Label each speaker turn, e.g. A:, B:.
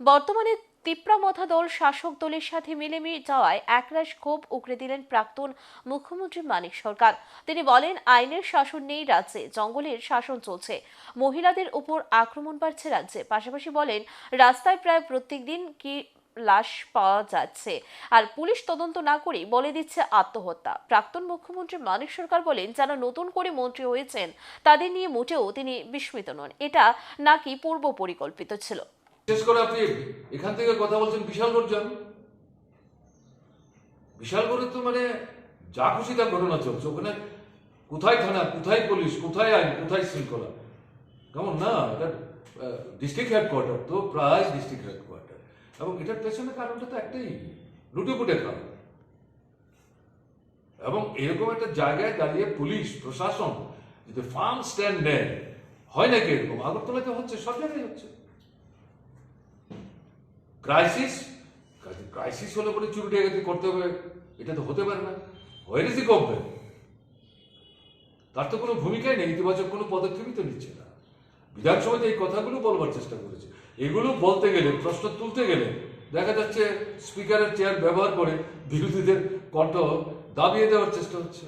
A: বর্তমানে তিপ্রামথা দল শাসক দলের সাথে মিলেমিশে যাওয়ায় একরাশ ক্ষোভ উগরে দিলেন প্রাক্তন মুখ্যমন্ত্রী মানিক সরকার। তিনি বলেন, আইনের শাসন নেই রাজ্যে, জঙ্গলের শাসন চলছে। মহিলাদের উপর আক্রমণ বাড়ছে রাজ্যে। পাশাপাশি বলেন, রাস্তায় প্রায় প্রত্যেকদিন কি লাশ পাওয়া যাচ্ছে? আর পুলিশ তদন্ত না করেই বলে দিচ্ছে আত্মহত্যা। প্রাক্তন মুখ্যমন্ত্রী মানিক সরকার বলেন, যারা নতুন করে মন্ত্রী হয়েছেন, তাদের নিয়ে মোটেও তিনি বিস্মিত নন। এটা নাকি পূর্ব পরিকল্পিত ছিল।
B: বিশেষ করে আপনি এখান থেকে কথা বলছেন বিশালগড় যান। বিশালগড়ে তো মানে যা খুশি তা ঘটনা চলছে। ওখানে কোথায় থানা, কোথায় পুলিশ, কোথায় আইন, কোথায় শৃঙ্খলা? কেমন না? এটা ডিস্ট্রিক্ট হেডকোয়ার্টার তো প্রায় ডিস্ট্রিক্ট হেডকোয়ার্টার এবং এটার পেছনে কারণটা তো একটাই, লুটেপুটে কারণ এবং এরকম একটা জায়গায় দাঁড়িয়ে পুলিশ, প্রশাসন, যদি ফার্ম স্ট্যান্ড নেয়, হয় নাকি এরকম? আগরতলাতে হচ্ছে, সব জায়গায় হচ্ছে। ক্রাইসিস ক্রাইসিস হলে পরে চুরি ডাকাতি করতে হবে। এটা তো হতে পারে না। হোয়ার ইজ দি তার তো কোনো ভূমিকাই নেই, ইতিবাচক কোনো পদক্ষেপই তো নিচ্ছে না। বিধানসভাতে এই কথাগুলো বলবার চেষ্টা করেছে। এগুলো বলতে গেলে, প্রশ্ন তুলতে গেলে, দেখা যাচ্ছে স্পিকারের চেয়ার ব্যবহার করে বিরোধীদের কণ্ঠ দাবিয়ে দেওয়ার চেষ্টা হচ্ছে।